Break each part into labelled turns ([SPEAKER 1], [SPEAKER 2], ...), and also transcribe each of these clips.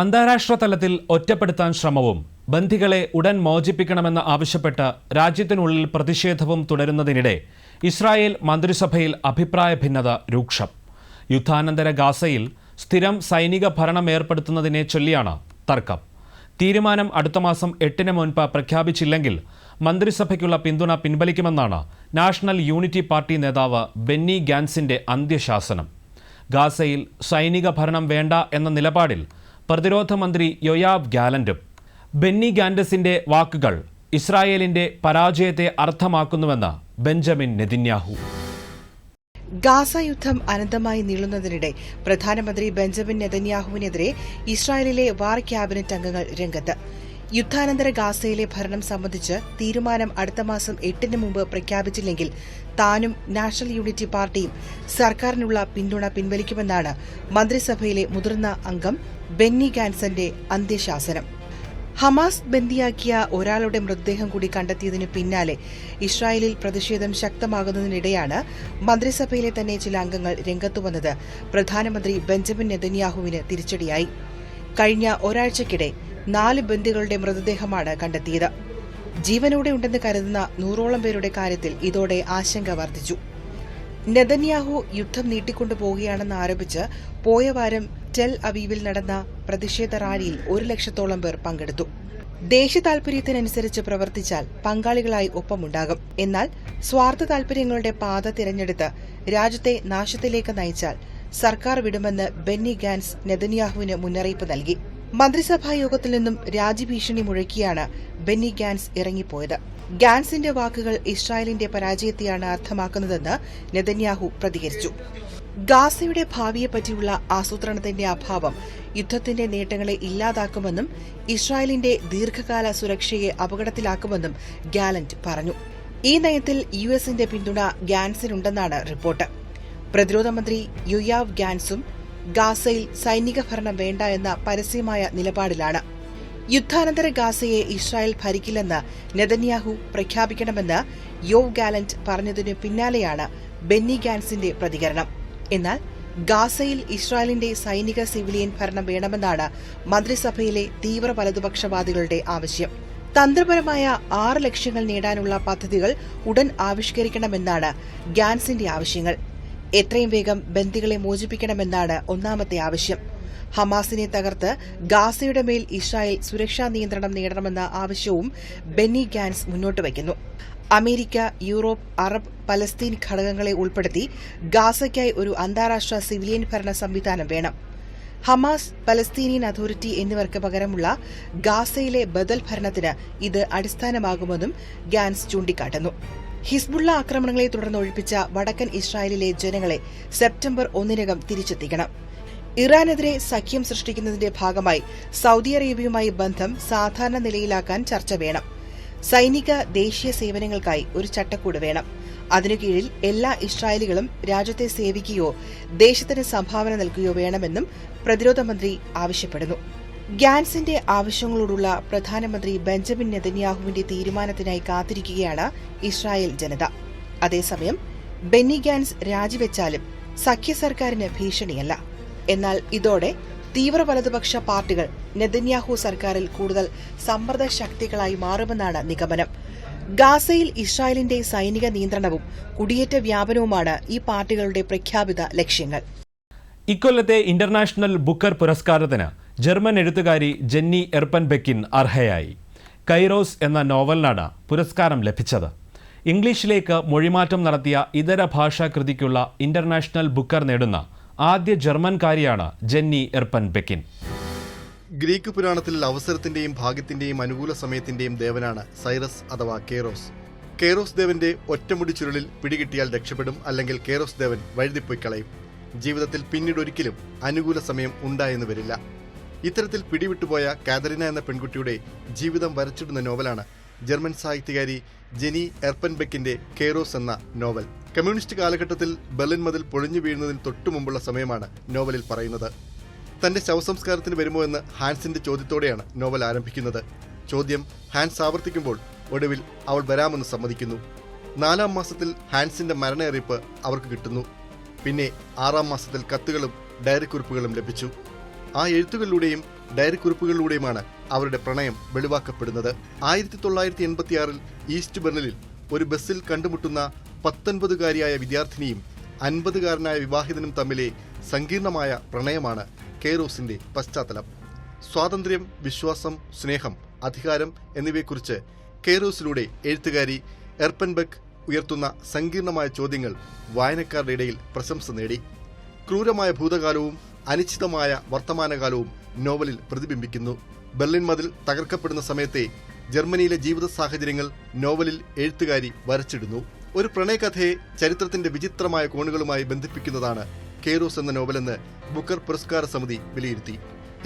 [SPEAKER 1] അന്താരാഷ്ട്ര തലത്തിൽ ഒറ്റപ്പെടുത്താൻ ശ്രമവും ബന്ധികളെ ഉടൻ മോചിപ്പിക്കണമെന്ന് ആവശ്യപ്പെട്ട് രാജ്യത്തിനുള്ളിൽ പ്രതിഷേധവും തുടരുന്നതിനിടെ ഇസ്രായേൽ മന്ത്രിസഭയിൽ അഭിപ്രായ ഭിന്നത രൂക്ഷം. യുദ്ധാനന്തര ഗാസയിൽ സ്ഥിരം സൈനിക ഭരണം ഏർപ്പെടുത്തുന്നതിനെ ചൊല്ലിയാണ് തർക്കം. തീരുമാനം അടുത്ത മാസം എട്ടിന് മുൻപ് പ്രഖ്യാപിച്ചില്ലെങ്കിൽ മന്ത്രിസഭയ്ക്കുള്ള പിന്തുണ പിൻവലിക്കുമെന്നാണ് നാഷണൽ യൂണിറ്റി പാർട്ടി നേതാവ് ബെന്നി ഗാൻസിന്റെ അന്ത്യശാസനം. ഗാസയിൽ സൈനിക ഭരണം വേണ്ട എന്ന നിലപാടിൽ പ്രതിരോധ മന്ത്രി യൊയാബ് ഗാലന്റും ബെന്നി ഗാൻഡസിന്റെ വാക്കുകൾ ഇസ്രായേലിന്റെ പരാജയത്തെ അർത്ഥമാക്കുന്നുവെന്ന് ബെഞ്ചമിൻ നെതിന്യാഹു.
[SPEAKER 2] ഗാസ യുദ്ധം അനന്തമായി നീളുന്നതിനിടെ പ്രധാനമന്ത്രി ബെഞ്ചമിൻ നെതന്യാഹുവിനെതിരെ ഇസ്രായേലിലെ വാർ ക്യാബിനറ്റ് അംഗങ്ങൾ രംഗത്ത്. യുദ്ധാനന്തര ഗാസയിലെ ഭരണം സംബന്ധിച്ച് തീരുമാനം അടുത്ത മാസം എട്ടിന് മുമ്പ് പ്രഖ്യാപിച്ചില്ലെങ്കിൽ താനും നാഷണൽ യൂണിറ്റി പാർട്ടിയും സർക്കാരിനുള്ള പിന്തുണ പിൻവലിക്കുമെന്നാണ് മന്ത്രിസഭയിലെ മുതിർന്ന അംഗം ബെന്നി ഗാൻസന്റെ അന്ത്യശാസനം. ഹമാസ് ബന്ദിയാക്കിയ ഒരാളുടെ മൃതദേഹം കൂടി കണ്ടെത്തിയതിന് പിന്നാലെ ഇസ്രായേലിൽ പ്രതിഷേധം ശക്തമാകുന്നതിനിടെയാണ് മന്ത്രിസഭയിലെ തന്നെ ചില അംഗങ്ങൾ രംഗത്തുവന്നത് പ്രധാനമന്ത്രി ബെഞ്ചമിൻ നെതന്യാഹുവിന് തിരിച്ചടിയായി. കഴിഞ്ഞ ഒരാഴ്ചക്കിടെ നാല് ബന്ദികളുടെ മൃതദേഹമാണ് കണ്ടെത്തിയത്. ജീവനോടെ ഉണ്ടെന്ന് കരുതുന്ന നൂറോളം പേരുടെ കാര്യത്തിൽ ഇതോടെ ആശങ്ക വർദ്ധിച്ചു. നെതന്യാഹു യുദ്ധം നീട്ടിക്കൊണ്ടുപോവുകയാണെന്ന് ആരോപിച്ച് പോയ വാരം ടെൽ അവീവിൽ നടന്ന പ്രതിഷേധ റാലിയിൽ ഒരു ലക്ഷത്തോളം പേർ പങ്കെടുത്തു. ദേശീയ താൽപര്യത്തിനനുസരിച്ച് പ്രവർത്തിച്ചാൽ പങ്കാളികളായി ഒപ്പമുണ്ടാകും. എന്നാൽ സ്വാർത്ഥ താൽപര്യങ്ങളുടെ പാത തിരഞ്ഞെടുത്ത് രാജ്യത്തെ നാശത്തിലേക്ക് നയിച്ചാൽ സർക്കാർ വിടുമെന്ന് ബെന്നി ഗാൻസ് നെതന്യാഹുവിന് മുന്നറിയിപ്പ് നൽകി. മന്ത്രിസഭാ യോഗത്തിൽ നിന്നും രാജ്യഭീഷണി മുഴക്കിയാണ് ബെന്നി ഗാൻസ് ഇറങ്ങിപ്പോയത്. ഗാൻസിന്റെ വാക്കുകൾ ഇസ്രായേലിന്റെ പരാജയത്തെയാണ് അർത്ഥമാക്കുന്നതെന്ന് നെതന്യാഹു പ്രതികരിച്ചു. ഗാസയുടെ ഭാവിയെപ്പറ്റിയുള്ള ആസൂത്രണത്തിന്റെ അഭാവം യുദ്ധത്തിന്റെ നേട്ടങ്ങളെ ഇല്ലാതാക്കുമെന്നും ഇസ്രായേലിന്റെ ദീർഘകാല സുരക്ഷയെ അപകടത്തിലാക്കുമെന്നും ഗാലന്റ് പറഞ്ഞു. ഈ നയത്തിൽ യു എസിന്റെ പിന്തുണ ഗാൻസിനുണ്ടെന്നാണ് റിപ്പോർട്ട്. പ്രതിരോധ മന്ത്രി യുയാവ് ഗാൻസും ഗാസയിൽ സൈനിക ഭരണം വേണ്ട എന്ന പരസ്യമായ നിലപാടിലാണ്. യുദ്ധാനന്തര ഗാസയെ ഇസ്രായേൽ ഭരിക്കില്ലെന്ന് നെതന്യാഹു പ്രഖ്യാപിക്കണമെന്ന് യോ ഗാലന്റ് പറഞ്ഞതിനു പിന്നാലെയാണ് ബെന്നി ഗാൻസിന്റെ പ്രതികരണം. എന്നാൽ ഗാസയിൽ ഇസ്രായേലിന്റെ സൈനിക സിവിലിയൻ ഭരണം വേണമെന്നാണ് മന്ത്രിസഭയിലെ തീവ്ര വലതുപക്ഷവാദികളുടെ ആവശ്യം. തന്ത്രപരമായ ആറ് ലക്ഷ്യങ്ങൾ നേടാനുള്ള പദ്ധതികൾ ഉടൻ ആവിഷ്കരിക്കണമെന്നാണ് ഗാൻസിന്റെ ആവശ്യങ്ങൾ. എത്രയും വേഗം ബന്ദികളെ മോചിപ്പിക്കണമെന്നാണ് ഒന്നാമത്തെ ആവശ്യം. ഹമാസിനെ തകർത്ത് ഗാസയുടെ മേൽ ഇസ്രായേൽ സുരക്ഷാ നിയന്ത്രണം നേടണമെന്ന ആവശ്യവും ബെന്നി ഗാൻസ് മുന്നോട്ട് വയ്ക്കുന്നു. അമേരിക്ക യൂറോപ്പ് അറബ് പലസ്തീൻ ഘടകങ്ങളെ ഉൾപ്പെടുത്തി ഗാസയ്ക്കായി ഒരു അന്താരാഷ്ട്ര സിവിലിയൻ ഭരണ സംവിധാനം വേണം. ഹമാസ് പലസ്തീനിയൻ അതോറിറ്റി എന്നിവർക്ക് പകരമുള്ള ഗാസയിലെ ബദൽ ഭരണത്തിന് ഇത് അടിസ്ഥാനമാകുമെന്നും ഗാൻസ് ചൂണ്ടിക്കാട്ടുന്നു. ഹിസ്ബുള്ള ആക്രമണങ്ങളെ തുടർന്ന് ഒഴിപ്പിച്ച വടക്കൻ ഇസ്രായേലിലെ ജനങ്ങളെ സെപ്റ്റംബർ ഒന്നിനകം തിരിച്ചെത്തിക്കണം. ഇറാനെതിരെ സഖ്യം സൃഷ്ടിക്കുന്നതിന്റെ ഭാഗമായി സൌദി അറേബ്യയുമായി ബന്ധം സാധാരണ നിലയിലാക്കാൻ ചർച്ച വേണം. സൈനിക ദേശീയ സേവനങ്ങൾക്കായി ഒരു ചട്ടക്കൂട് വേണം. അതിനു കീഴിൽ എല്ലാ ഇസ്രായേലികളും രാജ്യത്തെ സേവിക്കുകയോ ദേശത്തിന് സംഭാവന നൽകുകയോ വേണമെന്നും പ്രതിരോധ മന്ത്രി ആവശ്യപ്പെടുന്നു. ഗാൻസിന്റെ ആവശ്യങ്ങളോടുള്ള പ്രധാനമന്ത്രി ബെഞ്ചമിൻ നെതന്യാഹുവിന്റെ തീരുമാനത്തിനായി കാത്തിരിക്കുകയാണ് ഇസ്രായേൽ ജനത. അതേസമയം ബെന്നി ഗാൻസ് രാജിവെച്ചാലും സഖ്യ സർക്കാരിന് ഭീഷണിയല്ല. എന്നാൽ ഇതോടെ തീവ്ര വലതുപക്ഷ പാർട്ടികൾ നെതന്യാഹു സർക്കാരിൽ കൂടുതൽ സമ്മർദ്ദ ശക്തികളായി മാറുമെന്നാണ് നിഗമനം. ഗാസയിൽ ഇസ്രായേലിന്റെ സൈനിക നിയന്ത്രണവും കുടിയേറ്റ വ്യാപനവുമാണ് ഈ പാർട്ടികളുടെ പ്രഖ്യാപിത ലക്ഷ്യങ്ങൾ.
[SPEAKER 1] ഇക്കൊല്ലത്തെ ഇന്റർനാഷണൽ ബുക്കർ പുരസ്കാരത്തിന് ജർമ്മൻ എഴുത്തുകാരി ജെന്നി എർപ്പൻബെക്കിൻ അർഹയായി. കൈറോസ് എന്ന നോവലിനാണ് പുരസ്കാരം ലഭിച്ചത്. ഇംഗ്ലീഷിലേക്ക് മൊഴിമാറ്റം നടത്തിയ ഇതര ഭാഷാ കൃതിക്കുള്ള ഇന്റർനാഷണൽ ബുക്കർ നേടുന്ന ആദ്യ ജർമ്മൻകാരിയാണ് ജെന്നി എർപ്പൻ ബെക്കിൻ
[SPEAKER 3] ഗ്രീക്ക് പുരാണത്തിൽ അവസരത്തിന്റെയും ഭാഗ്യത്തിന്റെയും അനുകൂല സമയത്തിന്റെയും ദേവനാണ് സൈറസ് അഥവാ കേറോസ് കേറോസ് ദേവന്റെ ഒറ്റമുടി ചുരുളിൽ പിടികിട്ടിയാൽ രക്ഷപ്പെടും അല്ലെങ്കിൽ കേറോസ് ദേവൻ വഴുതിപ്പോയി കളയും. ജീവിതത്തിൽ പിന്നീടൊരിക്കലും അനുകൂല സമയം ഉണ്ടായെന്ന് വരില്ല. ഇത്തരത്തിൽ പിടിവിട്ടുപോയ കാതറിന എന്ന പെൺകുട്ടിയുടെ ജീവിതം വരച്ചിടുന്ന നോവലാണ് ജർമ്മൻ സാഹിത്യകാരി ജെനി എർപ്പൻബെക്കിന്റെ കേറോസ് എന്ന നോവൽ. കമ്മ്യൂണിസ്റ്റ് കാലഘട്ടത്തിൽ ബെർലിൻ മതിൽ പൊളിഞ്ഞു വീഴുന്നതിന് തൊട്ടുമുമ്പുള്ള സമയമാണ് നോവലിൽ പറയുന്നത്. തന്റെ ശവസംസ്കാരത്തിന് വരുമോ എന്ന് ഹാൻസിന്റെ ചോദ്യത്തോടെയാണ് നോവൽ ആരംഭിക്കുന്നത്. ചോദ്യം ഹാൻസ് ആവർത്തിക്കുമ്പോൾ ഒടുവിൽ അവൾ വരാമെന്ന് സമ്മതിക്കുന്നു. നാലാം മാസത്തിൽ ഹാൻസിന്റെ മരണ അറിയിപ്പ് അവർക്ക് കിട്ടുന്നു. പിന്നെ ആറാം മാസത്തിൽ കത്തുകളും ഡയറി കുറിപ്പുകളും ലഭിച്ചു. ആ എഴുത്തുകളിലൂടെയും ഡയറി കുറിപ്പുകളിലൂടെയുമാണ് അവരുടെ പ്രണയം വെളിവാക്കപ്പെടുന്നത്. ആയിരത്തി തൊള്ളായിരത്തി എൺപത്തിയാറിൽ ഈസ്റ്റ് ബെർലിനിൽ ഒരു ബസ്സിൽ കണ്ടുമുട്ടുന്ന പത്തൊൻപതുകാരിയായ വിദ്യാർത്ഥിനിയും അൻപതുകാരനായ വിവാഹിതനും തമ്മിലെ സങ്കീർണമായ പ്രണയമാണ് കെയ്റോസിന്റെ പശ്ചാത്തലം. സ്വാതന്ത്ര്യം വിശ്വാസം സ്നേഹം അധികാരം എന്നിവയെക്കുറിച്ച് കെയ്റോസിലൂടെ എഴുത്തുകാരി എർപ്പൻബെക്ക് ഉയർത്തുന്ന സങ്കീർണമായ ചോദ്യങ്ങൾ വായനക്കാരുടെ ഇടയിൽ പ്രശംസ നേടി. ക്രൂരമായ ഭൂതകാലവും അനിശ്ചിതമായ വർത്തമാനകാലവും നോവലിൽ പ്രതിബിംബിക്കുന്നു. ബെർലിൻ മതിൽ തകർക്കപ്പെടുന്ന സമയത്തെ ജർമ്മനിയിലെ ജീവിത സാഹചര്യങ്ങൾ നോവലിൽ എഴുത്തുകാരി വരച്ചിടുന്നു. ഒരു പ്രണയകഥയെ ചരിത്രത്തിന്റെ വിചിത്രമായ കോണുകളുമായി ബന്ധിപ്പിക്കുന്നതാണ് കേറൂസ് എന്ന നോവലെന്ന് ബുക്കർ പുരസ്കാര സമിതി വിലയിരുത്തി.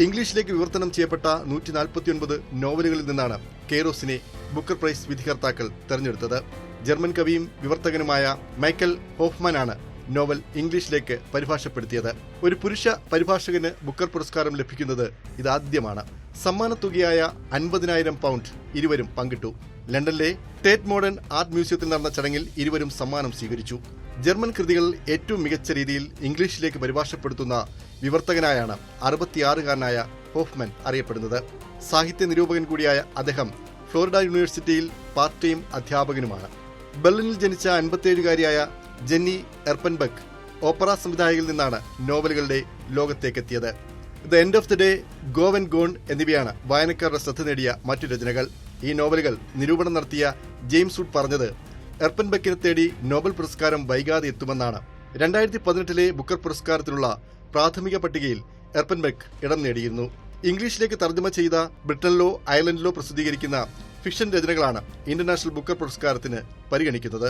[SPEAKER 3] ഇംഗ്ലീഷിലേക്ക് വിവർത്തനം ചെയ്യപ്പെട്ട നൂറ്റി നാൽപ്പത്തിയൊൻപത് നോവലുകളിൽ നിന്നാണ് കേറോസിനെ ബുക്കർ പ്രൈസ് വിധികർത്താക്കൾ തെരഞ്ഞെടുത്തത്. ജർമ്മൻ കവിയും വിവർത്തകനുമായ മൈക്കൽ ഹോഫ്മാനാണ് നോവൽ ഇംഗ്ലീഷിലേക്ക് പരിഭാഷപ്പെടുത്തിയത്. ഒരു പുരുഷ പരിഭാഷകന് ബുക്കർ പുരസ്കാരം ലഭിക്കുന്നത് ഇതാദ്യമാണ്. സമ്മാനത്തുകയായ അൻപതിനായിരം പൗണ്ട് ഇരുവരും പങ്കിട്ടു. ലണ്ടനിലെ സ്റ്റേറ്റ് മോഡേൺ ആർട്ട് മ്യൂസിയത്തിൽ നടന്ന ചടങ്ങിൽ ഇരുവരും സമ്മാനം സ്വീകരിച്ചു. ജർമ്മൻ കൃതികൾ ഏറ്റവും മികച്ച രീതിയിൽ ഇംഗ്ലീഷിലേക്ക് പരിഭാഷപ്പെടുത്തുന്ന വിവർത്തകനായാണ് അറുപത്തിയാറുകാരനായ ഹോഫ്മൻ അറിയപ്പെടുന്നത്. സാഹിത്യ നിരൂപകൻ കൂടിയായ അദ്ദേഹം ഫ്ലോറിഡ യൂണിവേഴ്സിറ്റിയിൽ പാർട്ട് ടൈം അധ്യാപകനുമാണ്. ബെർലിനിൽ ജനിച്ച അൻപത്തിയേഴുകാരിയായ ജെന്നി എർപ്പൻബക്ക് ഓപ്പറ സംവിധായകയിൽ നിന്നാണ് നോവലുകളുടെ ലോകത്തേക്കെത്തിയത്. The end of the day go went gone എന്നിവയാണ് വായനക്കാരുടെ ശ്രദ്ധ നേടിയ മറ്റു രചനകൾ. ഈ നോവലുകൾ നിരൂപണം നടത്തിയ ജെയിംസ് വുഡ് പറഞ്ഞത് എർപ്പൻബക്കിനെ തേടി നോബൽ പുരസ്കാരം വൈകാതെ എത്തുമെന്നാണ്. രണ്ടായിരത്തി പതിനെട്ടിലെ ബുക്കർ പുരസ്കാരത്തിനുള്ള പ്രാഥമിക പട്ടികയിൽ എർപ്പൻബെക്ക് ഇടം നേടിയിരുന്നു. ഇംഗ്ലീഷിലേക്ക് തർജമ ചെയ്ത ബ്രിട്ടനിലോ അയർലൻഡിലോ പ്രസിദ്ധീകരിക്കുന്ന ഫിക്ഷൻ രചനകളാണ് ഇന്റർനാഷണൽ ബുക്കർ പുരസ്കാരത്തിന് പരിഗണിക്കുന്നത്.